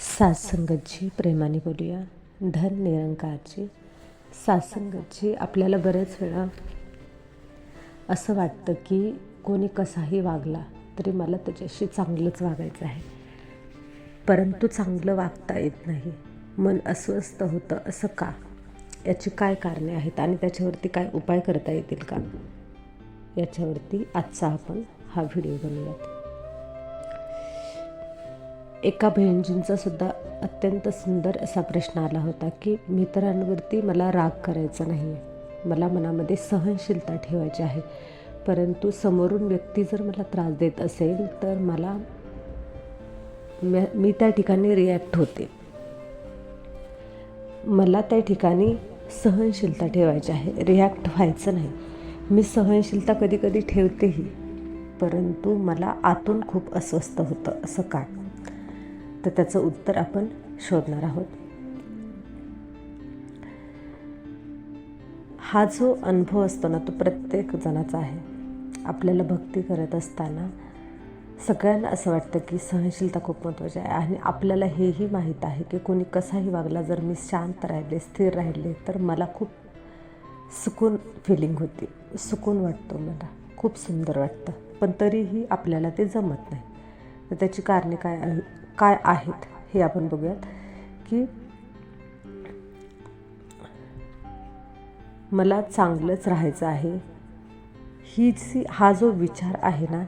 सासंगतजी प्रेमाने बोलूया. धन निरंकारची. सासंगतजी आपल्याला बरेच वेळा असं वाटतं की कोणी कसाही वागला तरी मला त्याच्याशी चांगलंच वागायचं आहे. परंतु चांगलं वागता येत नाही. मन अस्वस्थ होतं असं का? याची काय कारणे आहेत आणि त्याच्यावरती काय उपाय करता येतील का? याच्यावरती आजचा आपण हा व्हिडिओ बनवूयात. एका बहिणजींचा सुद्धा अत्यंत सुंदर असा प्रश्न आला होता की मित्रांवरती मला राग करायचा नाही मला मनामध्ये सहनशीलता ठेवायची आहे. परंतु समोरून व्यक्ती जर मला त्रास देत असेल तर मला मी त्या ठिकाणी रिॲक्ट होते. मला त्या ठिकाणी सहनशीलता ठेवायची आहे. रिॲक्ट व्हायचं नाही. मी सहनशीलता कधी कधी ठेवतेही परंतु मला आतून खूप अस्वस्थ होतं असं का? तर त्याचं उत्तर आपण शोधणार आहोत. हा जो अनुभव असतो ना तो प्रत्येक जणाचा आहे. आपल्याला भक्ती करत असताना सगळ्यांना असं वाटतं की सहनशीलता खूप महत्त्वाची आहे आणि आपल्याला हेही माहीत आहे की कोणी कसाही वागला जर मी शांत राहिले स्थिर राहिले तर मला खूप सुकून फिलिंग होती. सुकून वाटतो मला. खूप सुंदर वाटतं. पण तरीही आपल्याला ते जमत नाही. तर त्याची कारणे काय काय आहेत हे आपण बघूयात की मला चांगलंच राहायचं आहे. ही जी हा जो विचार आहे ना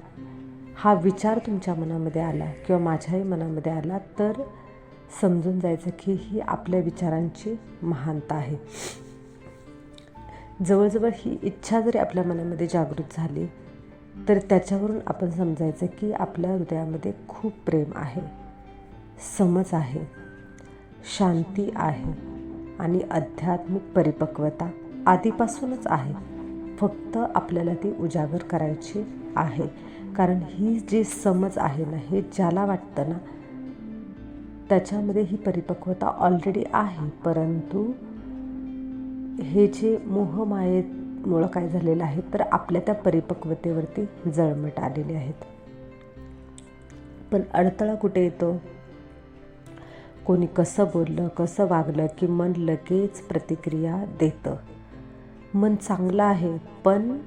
हा विचार तुमच्या मनामध्ये आला किंवा माझ्याही मनामध्ये आला तर समजून जायचं की ही आपल्या विचारांची महानता आहे. जवळजवळ ही इच्छा जरी आपल्या मनामध्ये जागृत झाली तर त्याच्यावरून आपण समजायचं की आपल्या हृदयामध्ये खूप प्रेम आहे. समज आहे शांती आहे आणि आध्यात्मिक परिपक्वता आधीपासूनच आहे. फक्त आपल्याला ती उजागर करायची आहे. कारण ही जी समज आहे ना हे ज्याला वाटतं ना त्याच्यामध्ये ही परिपक्वता ऑलरेडी आहे. परंतु हे जे मोहमायेमुळं काय झालेलं आहे तर आपल्या त्या परिपक्वतेवरती जळमट आलेली आहेत. पण अडथळा कुठे येतो? कोणी कसं बोललं कसं वागलं की मन लगेच प्रतिक्रिया देतं. मन चांगलं आहे पण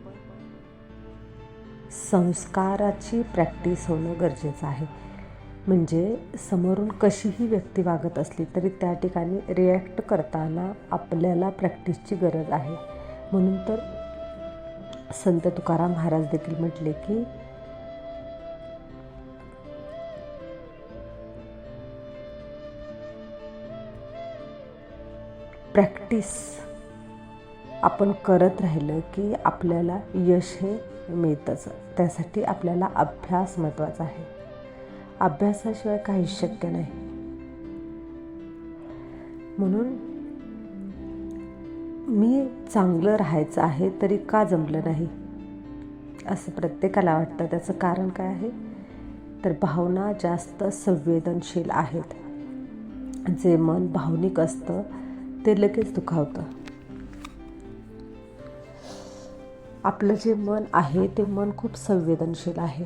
संस्काराची प्रॅक्टिस होणं गरजेचं आहे. म्हणजे समोरून कशीही व्यक्ती वागत असली तरी त्या ठिकाणी रिॲक्ट करताना आपल्याला प्रॅक्टिसची गरज आहे. म्हणून तर संत तुकाराम महाराज देखील म्हटले की प्रॅक्टिस आपण करत राहिलं की आपल्याला यश हे मिळतंच. त्यासाठी आपल्याला अभ्यास महत्त्वाचा आहे. अभ्यासाशिवाय काहीच शक्य नाही. म्हणून मी चांगलं राहायचं आहे तरी का जमलं नाही? असं प्रत्येकाला वाटतं. त्याचं कारण काय आहे? तर भावना जास्त संवेदनशील आहेत. जे मन भावनिक असतं ते लगेच दुखावतं. आपलं जे मन आहे ते मन खूप संवेदनशील आहे.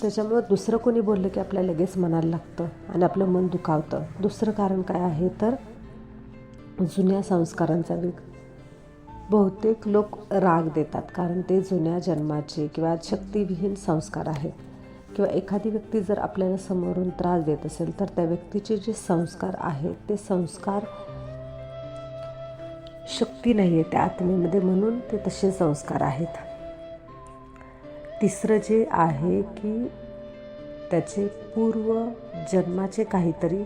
त्याच्यामुळं दुसरं कोणी बोललं की आपल्याला लगेच मनाला लागतं आणि आपलं मन दुखावतं. दुसरं कारण काय आहे तर जुन्या संस्कारांचा वेग. बहुतेक लोक राग देतात कारण ते जुन्या जन्माचे किंवा शक्तिविहीन संस्कार आहेत. किंवा एखादी व्यक्ती जर आपल्याला समोरून त्रास देत असेल तर त्या व्यक्तीचे जे संस्कार आहेत ते संस्कार शक्ती नाही आहे त्या आत्मेमध्ये म्हणून ते तसे संस्कार आहेत. तिसरं जे आहे की त्याचे पूर्व जन्माचे काहीतरी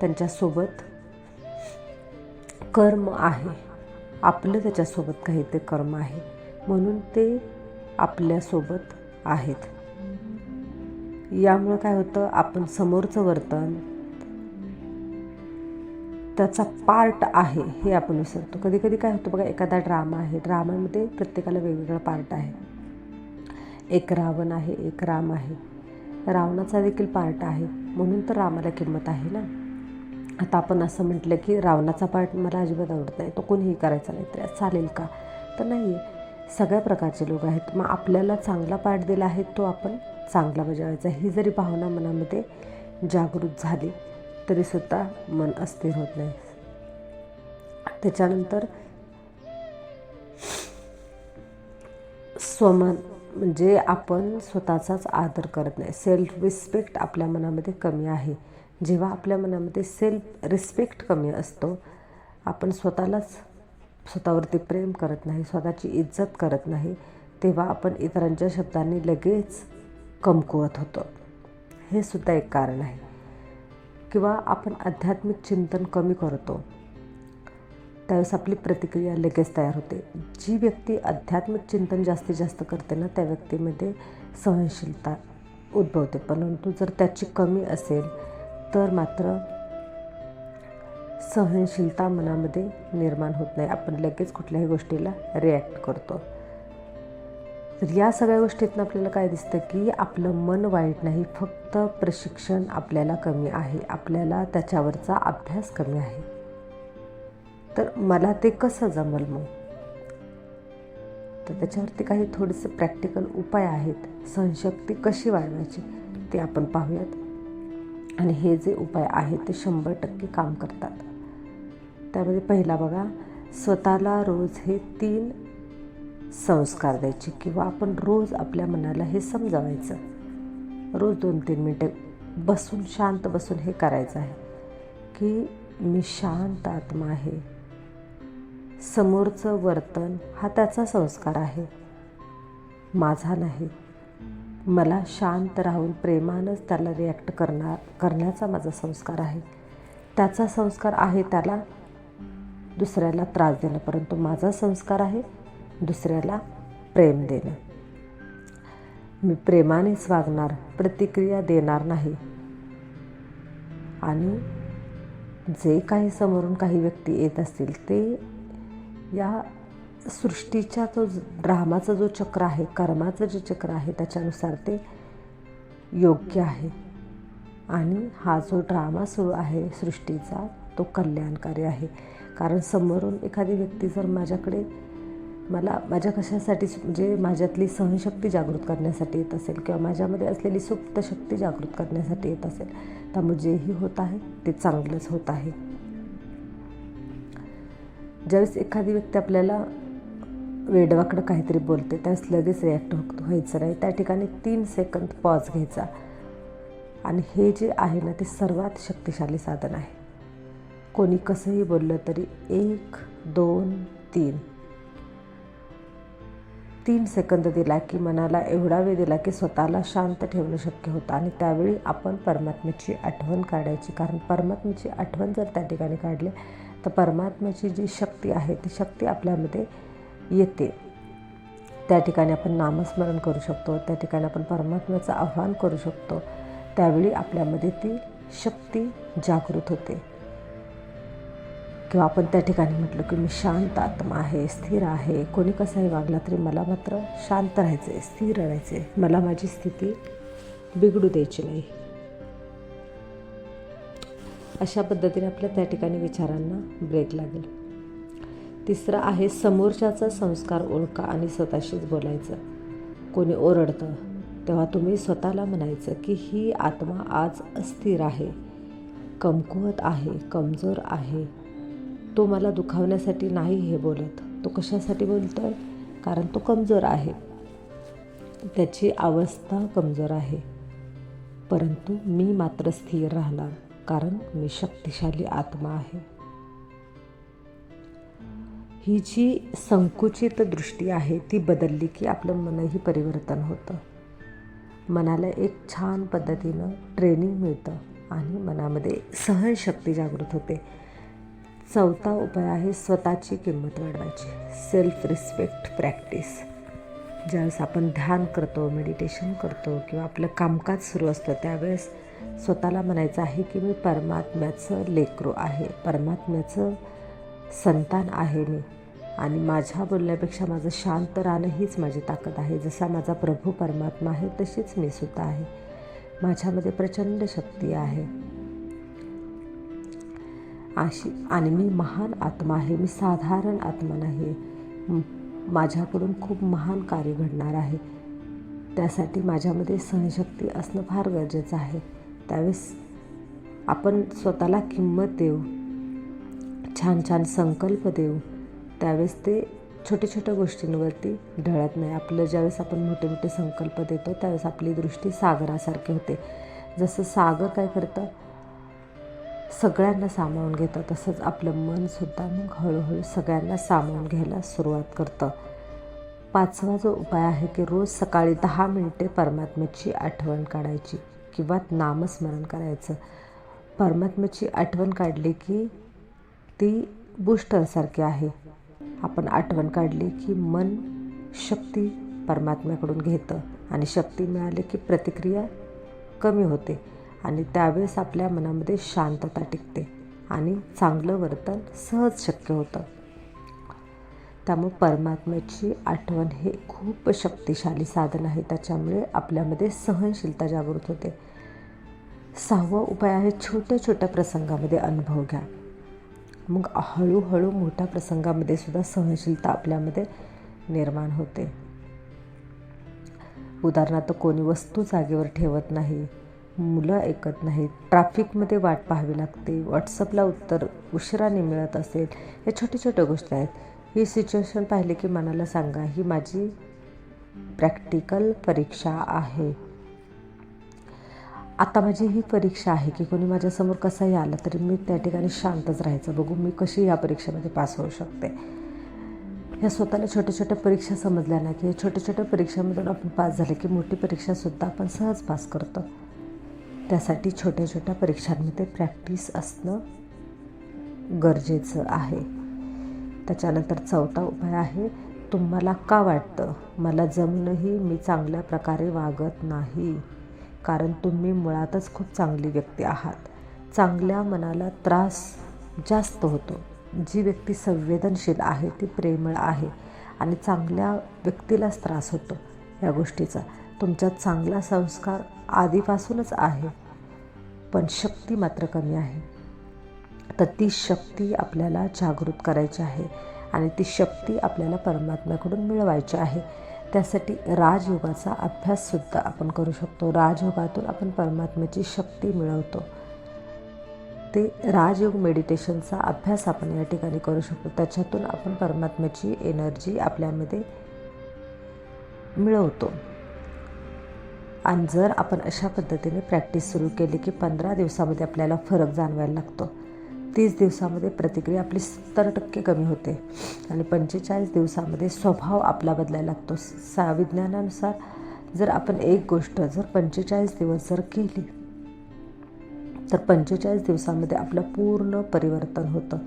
त्यांच्यासोबत कर्म आहे. आपलं त्याच्यासोबत काहीतरी कर्म आहे. म्हणून ते आपल्यासोबत आहेत. यामुळं काय होतं? आपण समोरचं वर्तन त्याचा पार्ट आहे हे आपण विसरतो. कधी कधी काय होतं बघा एखादा ड्रामा आहे ड्रामामध्ये प्रत्येकाला वेगवेगळा पार्ट आहे. एक रावण आहे एक राम आहे. रावणाचा देखील पार्ट आहे. म्हणून तर रामाला किंमत आहे ना. आता आपण असं म्हटलं की रावणाचा पार्ट मला अजिबात आवडत नाही. तो कोणीही करायचा नाही तर चालेल का? तर नाही. आहे सगळ्या प्रकारचे लोक आहेत. मग आपल्याला चांगला पार्ट दिला आहे तो आपण चांगला बजावायचा. ही जरी भावना मनामध्ये जागृत झाली तरीसुद्धा मन अस्थिर होत नाही. त्याच्यानंतर स्वमन म्हणजे आपण स्वतःचाच आदर करत नाही. सेल्फ रिस्पेक्ट आपल्या मनामध्ये कमी आहे. जेव्हा आपल्या मनामध्ये सेल्फ रिस्पेक्ट कमी असतो आपण स्वतःलाच स्वतःवरती प्रेम करत नाही स्वतःची इज्जत करत नाही तेव्हा आपण इतरांच्या शब्दांनी लगेच कमकुवत होतो. हे सुद्धा एक कारण आहे. किंवा आपण आध्यात्मिक चिंतन कमी करतो त्यावेळेस आपली प्रतिक्रिया लगेच तयार होते. जी व्यक्ती आध्यात्मिक चिंतन जास्तीत जास्त करते ना त्या व्यक्तीमध्ये सहनशीलता उद्भवते. परंतु जर त्याची कमी असेल तर मात्र सहनशीलता मनामध्ये निर्माण होत नाही. आपण लगेच कुठल्याही गोष्टीला रिॲक्ट करतो. तर या सगळ्या गोष्टीतनं आपल्याला काय दिसतं की आपलं मन वाईट नाही फक्त प्रशिक्षण आपल्याला कमी आहे. आपल्याला त्याच्यावरचा अभ्यास कमी आहे. तर मला ते कसं जमल मग? तर त्याच्यावरती काही थोडेसे प्रॅक्टिकल उपाय आहेत. सहनशक्ती कशी वाढवायची ते आपण पाहूयात. आणि हे जे उपाय आहेत ते शंभर टक्के काम करतात. त्यामध्ये पहिला बघा स्वतःला रोज हे तीन संस्कार द्यायचे किंवा आपण रोज आपल्या मनाला हे समजावायचं. रोज दोन तीन मिनटे बसून शांत बसून हे करायचं आहे की मी शांत आत्मा आहे. समोरचं वर्तन हा त्याचा संस्कार आहे. माझा नाही. मला शांत राहून प्रेमानंच त्याला रिॲक्ट करणार करण्याचा माझा संस्कार आहे. त्याचा संस्कार आहे त्याला दुसऱ्याला त्रास देणं परंतु माझा संस्कार आहे दुसऱ्याला प्रेम देणं. मी प्रेमानेच वागणार प्रतिक्रिया देणार नाही. आणि जे काही समोरून काही व्यक्ती येत असतील ते या सृष्टीच्या तो ड्रामाचं जो चक्र आहे कर्माचं जे चक्र आहे त्याच्यानुसार ते योग्य आहे. आणि हा जो ड्रामा सुरू आहे सृष्टीचा तो कल्याणकारी आहे. कारण समोरून एखादी व्यक्ती जर माझ्याकडे मला माझ्या कशासाठी म्हणजे माझ्यातली सहनशक्ती जागृत करण्यासाठी येत असेल किंवा माझ्यामध्ये असलेली सुप्त शक्ती जागृत करण्यासाठी येत असेल त्यामुळे जेही होत आहे ते चांगलंच होत आहे. ज्यावेळेस एखादी व्यक्ती आपल्याला वेडवाकडं काहीतरी बोलते त्यावेळेस लगेच रिॲक्ट व्हायचं नाही. त्या ठिकाणी तीन सेकंद पॉज घ्यायचा. आणि हे जे आहे ना ते सर्वात शक्तिशाली साधन आहे. कोणी कसंही बोललं तरी एक दोन तीन. तीन सेकंद दिला की मनाला एवढा वेळ दिला की स्वतःला शांत ठेवणं शक्य होतं. आणि त्यावेळी आपण परमात्म्याची आठवण काढायची. कारण परमात्म्याची आठवण जर त्या ठिकाणी काढली तर परमात्म्याची जी शक्ती आहे ती शक्ती आपल्यामध्ये येते. त्या ठिकाणी आपण नामस्मरण करू शकतो. त्या ठिकाणी आपण परमात्म्याचं आव्हान करू शकतो. त्यावेळी आपल्यामध्ये ती शक्ती जागृत होते. किंवा आपण त्या ठिकाणी म्हटलं की मी शांत आत्मा आहे स्थिर आहे. कोणी कसाही वागला तरी मला मात्र शांत राहायचं आहे स्थिर राहायचं आहे मला माझी स्थिती बिघडू द्यायची नाही. अशा पद्धतीने आपल्या त्या ठिकाणी विचारांना ब्रेक लागेल. तिसरं आहे समोरच्याचा संस्कार ओळखा आणि स्वतःशीच बोलायचं. कोणी ओरडतं तेव्हा तुम्ही स्वतःला म्हणायचं की ही आत्मा आज अस्थिर आहे. कमकुवत आहे कमजोर आहे. तो मला दुखावण्यासाठी नाही हे बोलत. तो कशासाठी बोलतो आहे कारण तो कमजोर आहे. त्याची अवस्था कमजोर आहे. परंतु मी मात्र स्थिर राहणार कारण मी शक्तिशाली आत्मा आहे. ही जी संकुचित दृष्टी आहे ती बदलली की आपलं मनही परिवर्तन होतं. मनाला एक छान पद्धतीनं ट्रेनिंग मिळतं आणि मनामध्ये सहनशक्ती जागृत होते. चौथा उपाय आहे स्वतःची किंमत वाढवायची. सेल्फ रिस्पेक्ट प्रॅक्टिस ज्यावेळेस आपण ध्यान करतो मेडिटेशन करतो किंवा आपलं कामकाज सुरू असतं त्यावेळेस स्वतःला म्हणायचं आहे की मी परमात्म्याचं लेकरू आहे. परमात्म्याचं संतान आहे मी. आणि माझ्या बोलण्यापेक्षा माझं शांत राहणं हीच माझी ताकद आहे. जसा माझा प्रभू परमात्मा आहे तशीच मी सुद्धा आहे. माझ्यामध्ये प्रचंड शक्ती आहे. अशी आणि मी महान आत्मा आहे. मी साधारण आत्मा नाही. माझ्याकडून खूप महान कार्य घडणार आहे. त्यासाठी माझ्यामध्ये सहनशक्ती असणं फार गरजेचं आहे. त्यावेळेस आपण स्वतःला किंमत देऊ छान छान संकल्प देऊ. त्यावेळेस ते छोट्या छोट्या गोष्टींवरती ढळत नाही. आपलं ज्यावेळेस आपण मोठे मोठे संकल्प देतो त्यावेळेस आपली दृष्टी सागरासारखी होते. जसं सागर काय करतं सगळ्यांना सामावून घेतं. तसंच आपलं मनसुद्धा मग हळूहळू सगळ्यांना सामावून घ्यायला सुरुवात करतं. पाचवा जो उपाय आहे की रोज सकाळी दहा मिनिटे परमात्म्याची आठवण काढायची किंवा नामस्मरण करायचं. परमात्म्याची आठवण काढली की ती बूस्टरसारखी आहे. आपण आठवण काढली की मन शक्ती परमात्म्याकडून घेतं आणि शक्ती मिळाली की प्रतिक्रिया कमी होते. आणि त्यावेळेस आपल्या मनामध्ये शांतता टिकते आणि चांगलं वर्तन सहज शक्य होतं. त्यामुळे परमात्म्याची आठवण हे खूप शक्तिशाली साधन आहे. त्याच्यामुळे आपल्यामध्ये सहनशीलता जागृत होते. सहावा उपाय आहे छोट्या छोट्या प्रसंगामध्ये अनुभव घ्या. मग हळूहळू मोठ्या प्रसंगामध्ये सुद्धा सहनशीलता आपल्यामध्ये निर्माण होते. उदाहरणार्थ कोणी वस्तू जागेवर ठेवत नाही. मुलं ऐकत नाहीत. ट्रॅफिकमध्ये वाट पाहावी लागते. व्हॉट्सअपला उत्तर उशिराने मिळत असेल. या छोट्या छोट्या गोष्टी आहेत. ही सिच्युएशन पाहिली की मनाला सांगा ही माझी प्रॅक्टिकल परीक्षा आहे. आता माझी ही परीक्षा आहे की कोणी माझ्यासमोर कसाही आला तरी मी त्या ठिकाणी शांतच राहायचं. बघू मी कशी या परीक्षेमध्ये पास होऊ शकते. ह्या स्वतःला छोट्या छोट्या परीक्षा समजल्या ना की या छोट्या छोट्या परीक्षामधून आपण पास झाले की मोठी परीक्षासुद्धा आपण सहज पास करतो. त्यासाठी छोट्या छोट्या परीक्षांमध्ये प्रॅक्टिस असणं गरजेचं आहे. त्याच्यानंतर चौथा उपाय आहे तुम्हाला का वाटतं? मला जमूनही मी चांगल्या प्रकारे वागत नाही. कारण तुम्ही मुळातच खूप चांगली व्यक्ती आहात. चांगल्या मनाला त्रास जास्त होतो. जी व्यक्ती संवेदनशील आहे ती प्रेमळ आहे आणि चांगल्या व्यक्तीलाच त्रास होतो या गोष्टीचा. तुमच्यात चांगला संस्कार आधीपासूनच आहे. पण शक्ती मात्र कमी आहे. तर ती शक्ती आपल्याला जागृत करायची आहे आणि ती शक्ती आपल्याला परमात्म्याकडून मिळवायची आहे. त्यासाठी राजयोगाचा अभ्याससुद्धा आपण करू शकतो. राजयोगातून आपण परमात्म्याची शक्ती मिळवतो. ते राजयोग मेडिटेशनचा अभ्यास आपण या ठिकाणी करू शकतो. त्याच्यातून आपण परमात्म्याची एनर्जी आपल्यामध्ये मिळवतो. आणि जर आपण अशा पद्धतीने प्रॅक्टिस सुरू केली की पंधरा दिवसामध्ये आपल्याला फरक जाणवायला लागतो तीस दिवसामध्ये प्रतिक्रिया आपली सत्तर टक्के कमी होते आणि पंचेचाळीस दिवसामध्ये स्वभाव आपला बदलायला लागतो. सा विज्ञानानुसार जर आपण एक गोष्ट जर पंचेचाळीस दिवस जर केली तर पंचेचाळीस दिवसामध्ये आपलं पूर्ण परिवर्तन होतं.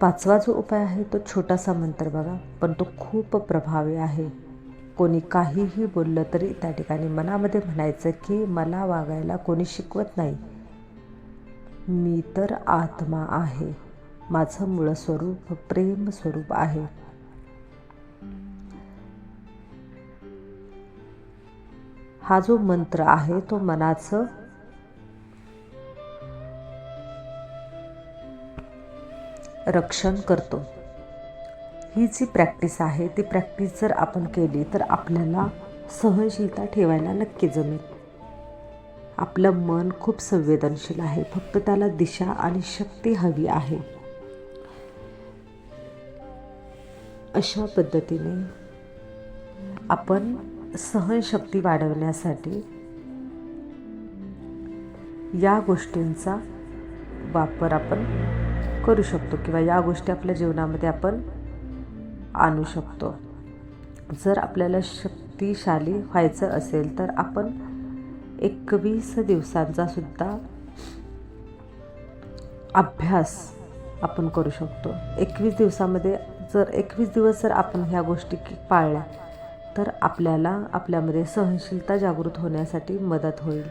पाचवा जो उपाय आहे तो छोटासा मंत्र बघा पण तो खूप प्रभावी आहे. कोणी काहीही बोललं तरी त्या ठिकाणी मनामध्ये म्हणायचं की मला वागायला कोणी शिकवत नाही. मी तर आत्मा आहे. माझं मूळ स्वरूप प्रेम स्वरूप आहे. हा जो मंत्र आहे तो मनाचं रक्षण करतो. ही जी प्रॅक्टिस आहे ती प्रॅक्टिस जर आपण केली तर आपल्याला सहनशीलता ठेवायला नक्की जमेल. आपलं मन खूप संवेदनशील आहे फक्त त्याला दिशा आणि शक्ती हवी आहे. अशा पद्धतीने आपण सहनशक्ती वाढवण्यासाठी या गोष्टींचा वापर आपण करू शकतो किंवा या गोष्टी आपल्या जीवनामध्ये आपण आणू शकतो. जर आपल्याला शक्तिशाली व्हायचं असेल तर आपण एकवीस दिवसांचा सुद्धा अभ्यास आपण करू शकतो. एकवीस दिवसामध्ये जर एकवीस दिवस जर आपण ह्या गोष्टी पाळल्या तर आपल्याला आपल्यामध्ये सहनशीलता जागृत होण्यासाठी मदत होईल.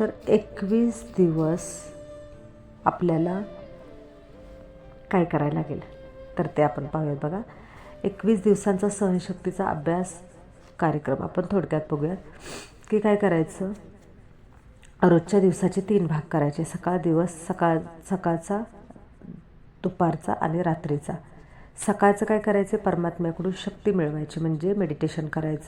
तर एकवीस दिवस आपल्याला काय करायला लागेल? तर ते आपण पाहूयात बघा. एकवीस दिवसांचा सहनशक्तीचा अभ्यास कार्यक्रम आपण थोडक्यात बघूयात. की काय करायचं? रोजच्या दिवसाचे तीन भाग करायचे. सकाळ दिवस सकाळ सकाळचा दुपारचा आणि रात्रीचा. सकाळचं काय करायचं? परमात्म्याकडून शक्ती मिळवायची. म्हणजे मेडिटेशन करायचं.